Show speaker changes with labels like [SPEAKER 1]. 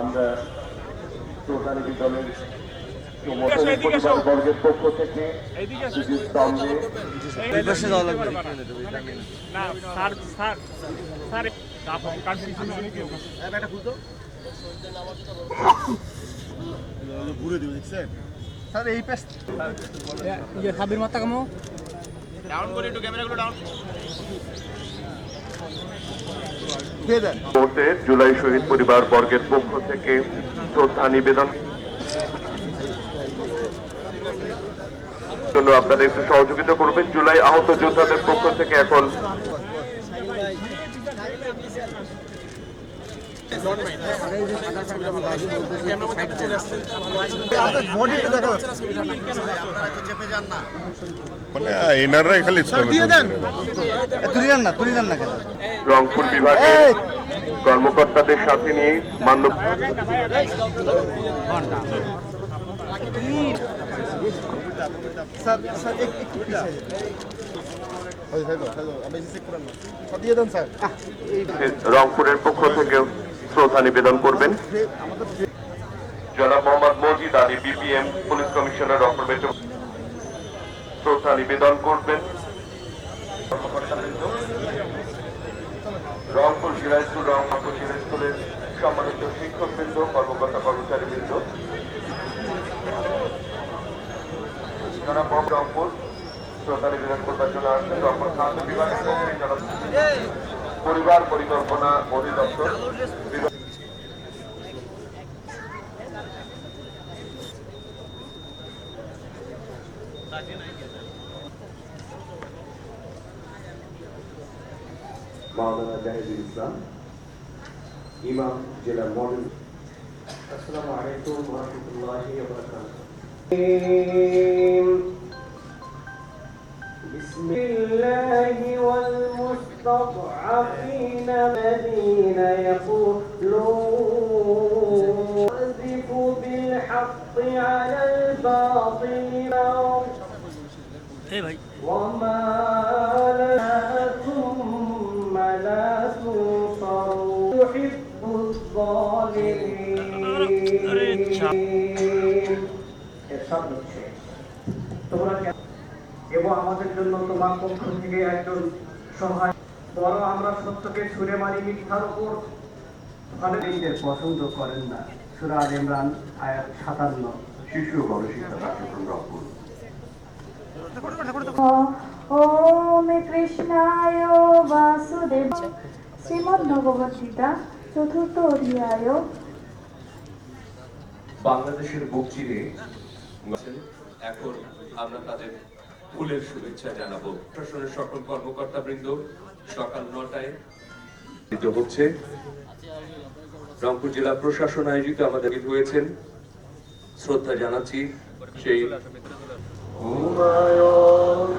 [SPEAKER 1] আমরা প্রধান বিদ্যালয়ের সমতল বর্গের পক্ষ থেকে সুজিত স্তম্ভে
[SPEAKER 2] না স্যার
[SPEAKER 3] ইয়ে সাবির মাত্রা কামো।
[SPEAKER 2] ডাউন করে একটু ক্যামেরাগুলো ডাউন
[SPEAKER 1] জুলাই শহীদ পরিবার বর্গের পক্ষ থেকে শ্রদ্ধা নিবেদন। জন্য আপনারা একটু সহযোগিতা করবেন। জুলাই আহত যোদ্ধাদের পক্ষ থেকে এখন
[SPEAKER 4] মানে খালি
[SPEAKER 1] রংপুর বিভাগের কর্মকর্তাদের সাথে নিয়ে
[SPEAKER 3] স্যার স্যার একটু স্যার
[SPEAKER 1] রংপুরের পক্ষ থেকে শ্রদ্ধা নিবেদন করবেন। জনাব Mohammad Majid Ali, BPM police commissioner metro শ্রদ্ধা নিবেদন করবেন। রংপুর স্কুল রংপুর স্কুলের সম্মানিত শিক্ষকবৃন্দ, কর্মকর্তা কর্মচারীবৃন্দ। রংপুর শ্রদ্ধা নিবেদন করবার জন্য আসছেন। রংপুর খাদ্য বিভাগের পরিবার পরিকল্পনা অধিদপ্তর। বিভাগ-
[SPEAKER 5] মাওলানা জাহিদুল ইসলাম ইমাম জেলা মডেল। আসসালামু আলাইকুম ওয়া রাহমাতুল্লাহি ওয়া বারাকাতুহু بسم الله والمستضعفين الذين يقولون يقذف بالحق على الباطل وما لنا ثم لا تنصرون يحب الظالمين এরশাদ হচ্ছে তোমরা কেন- এবং আমাদের জন্য তোমার পক্ষ থেকে একজন সহায় বরং আমরা সত্যকে ছুড়ে মারি মিথ্যার উপর। ফলে পছন্দ করেন না। সুরা আল ইমরান আয়াত সাতান্ন শিশু ও গণশিক্ষা কার্যক্রম রংপুর।
[SPEAKER 6] ওম কৃষ্ণায় বাসুদেব। শ্রীমদ্ ভগবদ গীতা চতুর্থ অধ্যায়।
[SPEAKER 7] বাংলাদেশের বুক চিরে এখন আমরা তাদের ফুলের শুভেচ্ছা জানাব। প্রশাসনের সকল কর্মকর্তা বৃন্দ সকাল নটায়। হচ্ছে। রংপুর জেলা প্রশাসন আয়োজিত আমাদের হয়েছেন। শ্রদ্ধা জানাচ্ছি সেই
[SPEAKER 5] হুমায়ুন